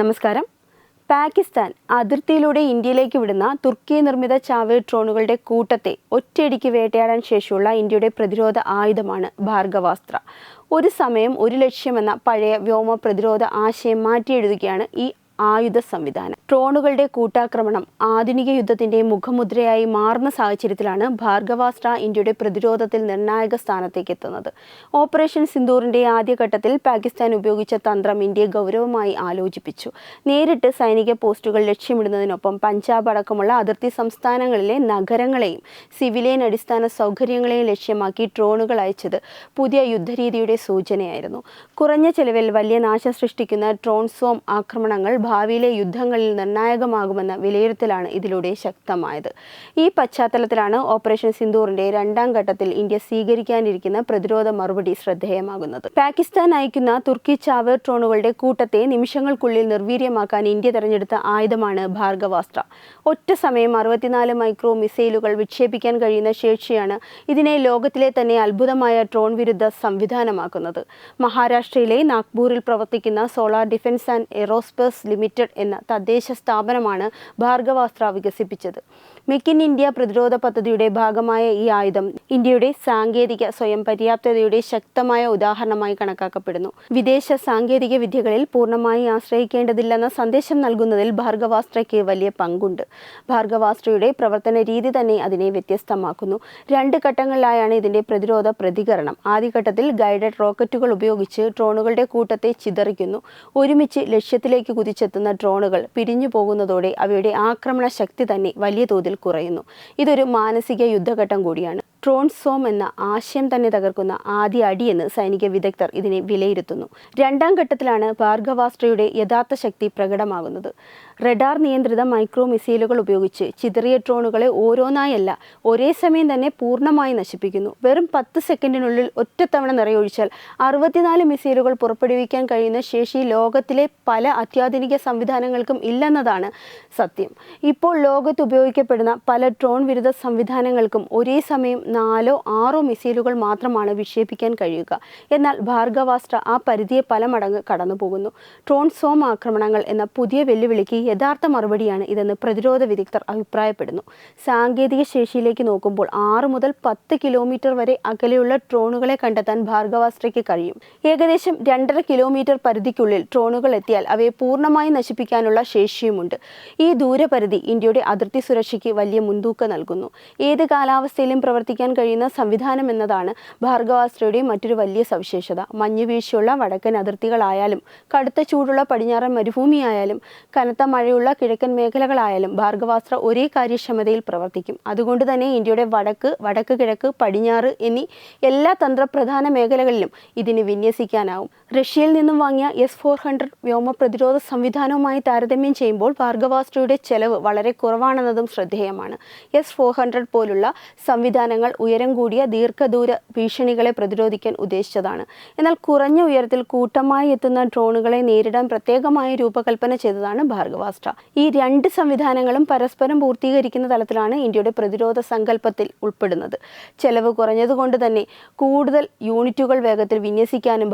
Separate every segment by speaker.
Speaker 1: നമസ്കാരം. പാകിസ്ഥാൻ അതിർത്തിയിലൂടെ ഇന്ത്യയിലേക്ക് വിടുന്ന തുർക്കി നിർമ്മിത ചാവേർ ഡ്രോണുകളുടെ കൂട്ടത്തെ ഒറ്റയടിക്ക് വേട്ടയാടാൻ ശേഷിയുള്ള ഇന്ത്യയുടെ പ്രതിരോധ ആയുധമാണ് ഭാർഗവാസ്ത്ര. ഒരു സമയം ഒരു ലക്ഷ്യമെന്ന പഴയ വ്യോമ പ്രതിരോധ ആശയം മാറ്റിയെഴുതുകയാണ് ഈ ആയുധ സംവിധാനം. ഡ്രോണുകളുടെ കൂട്ടാക്രമണം ആധുനിക യുദ്ധത്തിന്റെ മുഖമുദ്രയായി മാറുന്ന സാഹചര്യത്തിലാണ് ഭാർഗവാസ്ട്ര ഇന്ത്യയുടെ പ്രതിരോധത്തിൽ നിർണായക സ്ഥാനത്തേക്ക് എത്തുന്നത്. ഓപ്പറേഷൻ സിന്ദൂറിന്റെ ആദ്യഘട്ടത്തിൽ പാകിസ്ഥാൻ ഉപയോഗിച്ച തന്ത്രം ഇന്ത്യ ഗൗരവമായി ആലോചിപ്പിച്ചു. നേരിട്ട് സൈനിക പോസ്റ്റുകൾ ലക്ഷ്യമിടുന്നതിനൊപ്പം പഞ്ചാബ് അടക്കമുള്ള അതിർത്തി സംസ്ഥാനങ്ങളിലെ നഗരങ്ങളെയും സിവിലിയൻ അടിസ്ഥാന സൗകര്യങ്ങളെയും ലക്ഷ്യമാക്കി ഡ്രോണുകൾ അയച്ചത് പുതിയ യുദ്ധരീതിയുടെ സൂചനയായിരുന്നു. കുറഞ്ഞ ചെലവിൽ വലിയ നാശം സൃഷ്ടിക്കുന്ന ഡ്രോൺ സോം ആക്രമണങ്ങൾ ഭാവിയിലെ യുദ്ധങ്ങളിൽ നിർണായകമാകുമെന്ന വിലയിരുത്തലാണ് ഇതിലൂടെ ശക്തമായത്. ഈ പശ്ചാത്തലത്തിലാണ് ഓപ്പറേഷൻ സിന്ദൂറിന്റെ രണ്ടാം ഘട്ടത്തിൽ ഇന്ത്യ സ്വീകരിക്കാനിരിക്കുന്ന പ്രതിരോധ മറുപടി ശ്രദ്ധേയമാകുന്നത്. പാകിസ്ഥാൻ അയക്കുന്ന തുർക്കി ചാവർ ഡ്രോണുകളുടെ കൂട്ടത്തെ നിമിഷങ്ങൾക്കുള്ളിൽ നിർവീര്യമാക്കാൻ ഇന്ത്യ തെരഞ്ഞെടുത്ത ആയുധമാണ് ഭാർഗവാസ്ത്ര. ഒറ്റ സമയം അറുപത്തിനാല് മൈക്രോ മിസൈലുകൾ വിക്ഷേപിക്കാൻ കഴിയുന്ന ശേഷിയാണ് ഇതിനെ ലോകത്തിലെ തന്നെ അത്ഭുതമായ ഡ്രോൺ വിരുദ്ധ സംവിധാനമാക്കുന്നത്. മഹാരാഷ്ട്രയിലെ നാഗ്പൂരിൽ പ്രവർത്തിക്കുന്ന solar defence and aerospace limited എന്ന തദ്ദേശ സ്ഥാപനമാണ് ഭാർഗവാസ്ത്ര വികസിപ്പിച്ചത്. മേക്ക് ഇൻ ഇന്ത്യ പ്രതിരോധ പദ്ധതിയുടെ ഭാഗമായ ഈ ആയുധം ഇന്ത്യയുടെ സാങ്കേതിക സ്വയം പര്യാപ്തതയുടെ ശക്തമായ ഉദാഹരണമായി കണക്കാക്കപ്പെടുന്നു. വിദേശ സാങ്കേതിക വിദ്യകളിൽ പൂർണമായി ആശ്രയിക്കേണ്ടതില്ലെന്ന സന്ദേശം നൽകുന്നതിൽ ഭാർഗവാസ്ത്രയ്ക്ക് വലിയ പങ്കുണ്ട്. ഭാർഗവാസ്ത്രയുടെ പ്രവർത്തന രീതി തന്നെ അതിനെ വ്യത്യസ്തമാക്കുന്നു. രണ്ട് ഘട്ടങ്ങളിലായാണ് ഇതിന്റെ പ്രതിരോധ പ്രതികരണം. ആദ്യഘട്ടത്തിൽ ഗൈഡഡ് റോക്കറ്റുകൾ ഉപയോഗിച്ച് ഡ്രോണുകളുടെ കൂട്ടത്തെ ചിതറിക്കുന്നു. ഒരുമിച്ച് ലക്ഷ്യത്തിലേക്ക് കുതിച്ചെത്തുന്ന ഡ്രോണുകൾ പിരിഞ്ഞു പോകുന്നതോടെ അവയുടെ ആക്രമണ ശക്തി തന്നെ വലിയ തോതിൽ കുറയുന്നു. ഇതൊരു മാനസിക യുദ്ധഘട്ടം കൂടിയാണ്. ഡ്രോൺ സോം എന്ന ആശയം തന്നെ തകർക്കുന്ന ആദ്യ അടിയെന്ന് സൈനിക വിദഗ്ധർ ഇതിനെ വിലയിരുത്തുന്നു. രണ്ടാം ഘട്ടത്തിലാണ് ഭാർഗവാസ്ത്രയുടെ യഥാർത്ഥ ശക്തി പ്രകടമാകുന്നത്. റഡാർ നിയന്ത്രിത മൈക്രോ മിസൈലുകൾ ഉപയോഗിച്ച് ചിതറിയ ഡ്രോണുകളെ ഓരോന്നായല്ല ഒരേ സമയം തന്നെ പൂർണമായി നശിപ്പിക്കുന്നു. വെറും പത്ത് സെക്കൻഡിനുള്ളിൽ ഒറ്റത്തവണ നിറയൊഴിച്ചാൽ അറുപത്തിനാല് മിസൈലുകൾ പുറപ്പെടുവിക്കാൻ കഴിയുന്ന ശേഷി ലോകത്തിലെ പല അത്യാധുനിക സംവിധാനങ്ങൾക്കും ഇല്ലെന്നതാണ് സത്യം. ഇപ്പോൾ ലോകത്ത് ഉപയോഗിക്കപ്പെടുന്ന പല ഡ്രോൺ വിരുദ്ധ സംവിധാനങ്ങൾക്കും ഒരേ സമയം നാലോ ആറോ മിസൈലുകൾ മാത്രമാണ് വിക്ഷേപിക്കാൻ കഴിയുക. എന്നാൽ ഭാർഗവാസ്ത്ര ആ പരിധിയെ പല മടങ്ങ് കടന്നു പോകുന്നു ഡ്രോൺ സോം ആക്രമണങ്ങൾ എന്ന പുതിയ വെല്ലുവിളിക്ക് യഥാർത്ഥ മറുപടിയാണ് ഇതെന്ന് പ്രതിരോധ വിദഗ്ധർ അഭിപ്രായപ്പെടുന്നു. സാങ്കേതിക ശേഷിയിലേക്ക് നോക്കുമ്പോൾ ആറ് മുതൽ പത്ത് കിലോമീറ്റർ വരെ അകലെയുള്ള ഡ്രോണുകളെ കണ്ടെത്താൻ ഭാർഗവാസ്ത്രയ്ക്ക് കഴിയും. ഏകദേശം രണ്ടര കിലോമീറ്റർ പരിധിക്കുള്ളിൽ ഡ്രോണുകൾ എത്തിയാൽ അവയെ പൂർണമായി നശിപ്പിക്കാനുള്ള ശേഷിയുമുണ്ട്. ഈ ദൂരപരിധി ഇന്ത്യയുടെ അതിർത്തി സുരക്ഷയ്ക്ക് വലിയ മുൻതൂക്കം നൽകുന്നു. ഏത് കാലാവസ്ഥയിലും പ്രവർത്തിക്കാൻ കഴിയുന്ന സംവിധാനം എന്നതാണ് ഭാർഗവാസ്ത്രയുടെ മറ്റൊരു വലിയ സവിശേഷത. മഞ്ഞുവീഴ്ചയുള്ള വടക്കൻ അതിർത്തികളായാലും കടുത്ത ചൂടുള്ള പടിഞ്ഞാറൻ മരുഭൂമിയായാലും കനത്ത മഴയുള്ള കിഴക്കൻ മേഖലകളായാലും ഭാർഗവാസ്ത്ര ഒരേ കാര്യക്ഷമതയിൽ പ്രവർത്തിക്കും. അതുകൊണ്ട് തന്നെ ഇന്ത്യയുടെ വടക്ക് വടക്ക് കിഴക്ക് പടിഞ്ഞാറ് എന്നീ എല്ലാ തന്ത്രപ്രധാന മേഖലകളിലും ഇതിന് വിന്യസിക്കാനാവും. റഷ്യയിൽ നിന്നും വാങ്ങിയ എസ് ഫോർ ഹൺഡ്രഡ് വ്യോമ പ്രതിരോധ സംവിധാനവുമായി താരതമ്യം ചെയ്യുമ്പോൾ ഭാർഗവാസ്ത്രയുടെ ചെലവ് വളരെ കുറവാണെന്നതും ശ്രദ്ധേയമാണ്. എസ് ഫോർ ഹൺഡ്രഡ് പോലുള്ള സംവിധാനങ്ങൾ ഉയരം കൂടിയ ദീർഘദൂര ഭീഷണികളെ പ്രതിരോധിക്കാൻ ഉദ്ദേശിച്ചതാണ്. എന്നാൽ കുറഞ്ഞ ഉയരത്തിൽ കൂട്ടമായി എത്തുന്ന ഡ്രോണുകളെ നേരിടാൻ പ്രത്യേകമായി രൂപകൽപ്പന ചെയ്തതാണ് ഭാർഗവാസ്ത്ര ഈ രണ്ട് സംവിധാനങ്ങളും പരസ്പരം പൂർത്തീകരിക്കുന്ന തലത്തിലാണ് ഇന്ത്യയുടെ പ്രതിരോധ സങ്കല്പത്തിൽ ഉൾപ്പെടുന്നത്. ചെലവ് കുറഞ്ഞതുകൊണ്ട് തന്നെ കൂടുതൽ യൂണിറ്റുകൾ വേഗത്തിൽ വിന്യസിക്കാനും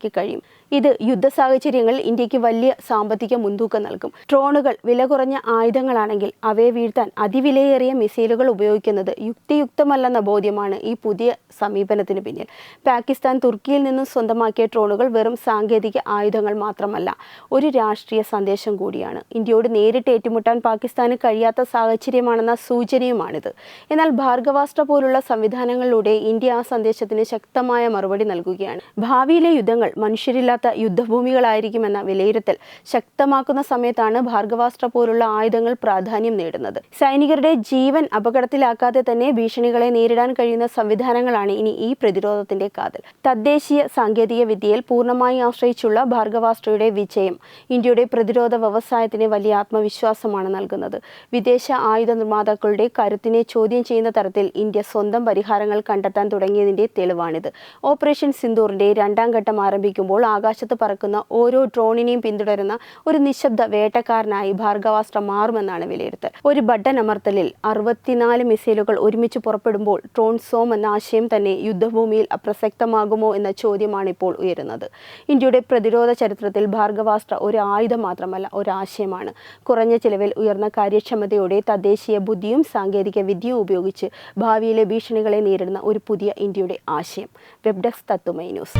Speaker 1: ഭാർഗവാസ്ത്രയ്ക്ക് കഴിയും. ഇത് യുദ്ധ സാഹചര്യങ്ങളിൽ ഇന്ത്യയ്ക്ക് വലിയ സാമ്പത്തിക മുൻതൂക്കം നൽകും. ഡ്രോണുകൾ വില കുറഞ്ഞ ആയുധങ്ങളാണെങ്കിൽ അവയെ വീഴ്ത്താൻ അതിവിലയേറിയ മിസൈലുകൾ ഉപയോഗിക്കുന്നത് യുക്തിയുക്തമല്ലെന്ന ബോധ്യമാണ് ഈ പുതിയ സമീപനത്തിന് പിന്നിൽ. പാകിസ്ഥാൻ തുർക്കിയിൽ നിന്നും സ്വന്തമാക്കിയ ഡ്രോണുകൾ വെറും സാങ്കേതിക ആയുധങ്ങൾ മാത്രമല്ല ഒരു രാഷ്ട്രീയ സന്ദേശം കൂടിയാണ്. ഇന്ത്യയോട് നേരിട്ട് ഏറ്റുമുട്ടാൻ പാകിസ്ഥാന് കഴിയാത്ത സാഹചര്യമാണെന്ന സൂചനയുമാണിത്. എന്നാൽ ഭാർഗവാസ്ത്ര പോലുള്ള സംവിധാനങ്ങളിലൂടെ ഇന്ത്യ ആ സന്ദേശത്തിന് ശക്തമായ മറുപടി നൽകുകയാണ്. ഭാവിയിലെ യുദ്ധങ്ങൾ മനുഷ്യരില്ലാത്ത യുദ്ധഭൂമികളായിരിക്കുമെന്ന വിലയിരുത്തൽ ശക്തമാക്കുന്ന സമയത്താണ് ഭാർഗവാസ്ത്ര പോലുള്ള ആയുധങ്ങൾ പ്രാധാന്യം നേടുന്നത്. സൈനികരുടെ ജീവൻ അപകടത്തിലാക്കാതെ തന്നെ ഭീഷണികളെ നേരിടാൻ കഴിയുന്ന സംവിധാനങ്ങളാണ് ഇനി ഈ പ്രതിരോധത്തിന്റെ കാതൽ. തദ്ദേശീയ സാങ്കേതിക വിദ്യയിൽ പൂർണമായി ആശ്രയിച്ചുള്ള ഭാർഗവാസ്ത്രയുടെ വിജയം ഇന്ത്യയുടെ പ്രതിരോധ വ്യവസായത്തിന് വലിയ ആത്മവിശ്വാസമാണ് നൽകുന്നത്. വിദേശ ആയുധ നിർമ്മാതാക്കളുടെ കരുത്തിനെ ചോദ്യം ചെയ്യുന്ന തരത്തിൽ ഇന്ത്യ സ്വന്തം പരിഹാരങ്ങൾ കണ്ടെത്താൻ തുടങ്ങിയതിന്റെ തെളിവാണിത്. ഓപ്പറേഷൻ സിന്ദൂറിന്റെ രണ്ടാം ഘട്ടം ആരംഭിച്ച ആരംഭിക്കുമ്പോൾ ആകാശത്ത് പറക്കുന്ന ഓരോ ഡ്രോണിനെയും പിന്തുടരുന്ന ഒരു നിശബ്ദ വേട്ടക്കാരനായി ഭാർഗവാസ്ത്രം മാറുമെന്നാണ് വിലയിരുത്തൽ. ഒരു ബട്ടൺ അമർത്തലിൽ അറുപത്തിനാല് മിസൈലുകൾ ഒരുമിച്ച് പുറപ്പെടുമ്പോൾ ഡ്രോൺ സോം എന്ന ആശയം തന്നെ യുദ്ധഭൂമിയിൽ അപ്രസക്തമാകുമോ എന്ന ചോദ്യമാണ് ഇപ്പോൾ ഉയരുന്നത്. ഇന്ത്യയുടെ പ്രതിരോധ ചരിത്രത്തിൽ ഭാർഗവാസ്ത്ര ഒരു ആയുധം മാത്രമല്ല ഒരാശയമാണ് കുറഞ്ഞ ചിലവിൽ ഉയർന്ന കാര്യക്ഷമതയോടെ തദ്ദേശീയ ബുദ്ധിയും സാങ്കേതിക വിദ്യയും ഉപയോഗിച്ച് ഭാവിയിലെ ഭീഷണികളെ നേരിടുന്ന ഒരു പുതിയ ഇന്ത്യയുടെ ആശയം. Web desk Tatwamayi news.